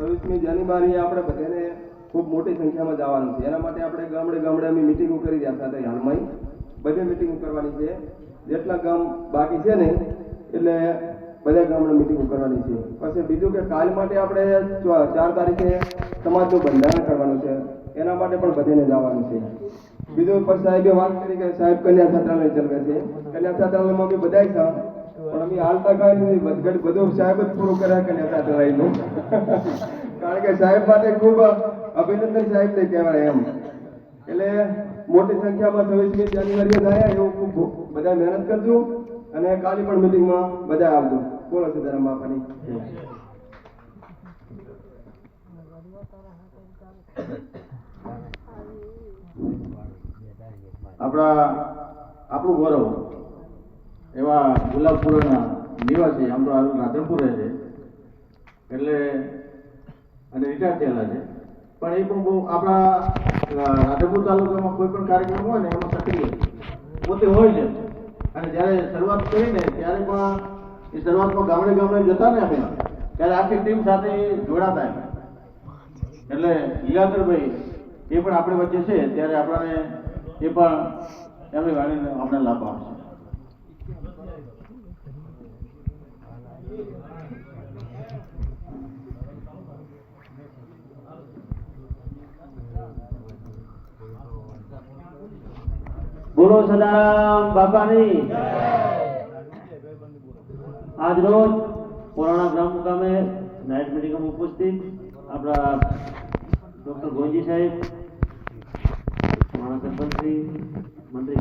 છવ્વીસમી જાન્યુઆરીએ આપણે બધાને ખૂબ મોટી સંખ્યામાં જવાનું છે. એના માટે આપણે ગામડે ગામડે અમે મિટિંગો કરી રહ્યા હતા હાલમાં બધે મિટિંગો કરવાની છે. જેટલા ગામ બાકી છે ને, એટલે બધા ગામડે મિટિંગો કરવાની છે. પછી બીજું કે કાલ માટે આપણે ચાર તારીખે સમાજનું બંધારણ કરવાનું છે. એના માટે પણ બધાને જવાનું છે. બીજું પછી સાહેબે વાત કરી કે સાહેબ કન્યા છાત્રાલય ચલાવે છે. કન્યા છાત્રાલયમાં બી બધા હાલતા કાંઈ નહીં બધું સાહેબ જ પૂરું કર્યા કે સાહેબ માટે ખૂબ અભિનંદન સાહેબ ને કહેવાય એમ. એટલે મોટી સંખ્યામાં છવ્વીસમી જાન્યુઆરીએ થાય એવું બધા મહેનત કરજો અને કાલે પણ મિટિંગમાં બધા આવજો. બોલો સીતારામ બાપાની. આપણા, આપણું ગૌરવ. એવા ગુલાબપુરાના નિવાસી આમ તો હાલ રાધનપુર છે. એટલે અને રિટાયર થયેલા છે. પણ એ પણ બહુ આપણા રાધનપુર તાલુકામાં કોઈ પણ કાર્યક્રમ હોય ને એમાં સક્રિય પોતે હોય છે. અને જ્યારે શરૂઆત કરીને ત્યારે પણ એ શરૂઆતમાં ગામડે ગામડે જતા ને અમે ત્યારે આખી ટીમ સાથે જોડાતા એમ એટલે લીલાધરભાઈ એ પણ આપણી વચ્ચે છે. ત્યારે આપણને એ પણ એમની વાણીને અમને લાભ આપશે બોલો સદારામ બાપાની આજ રોજ પુરાણા ગ્રામ મુકામે નાઇટ મિટિંગમાં ઉપસ્થિત આપણા ડોક્ટર ગોંજી સાહેબ મારા સરપંચશ્રી મંત્રી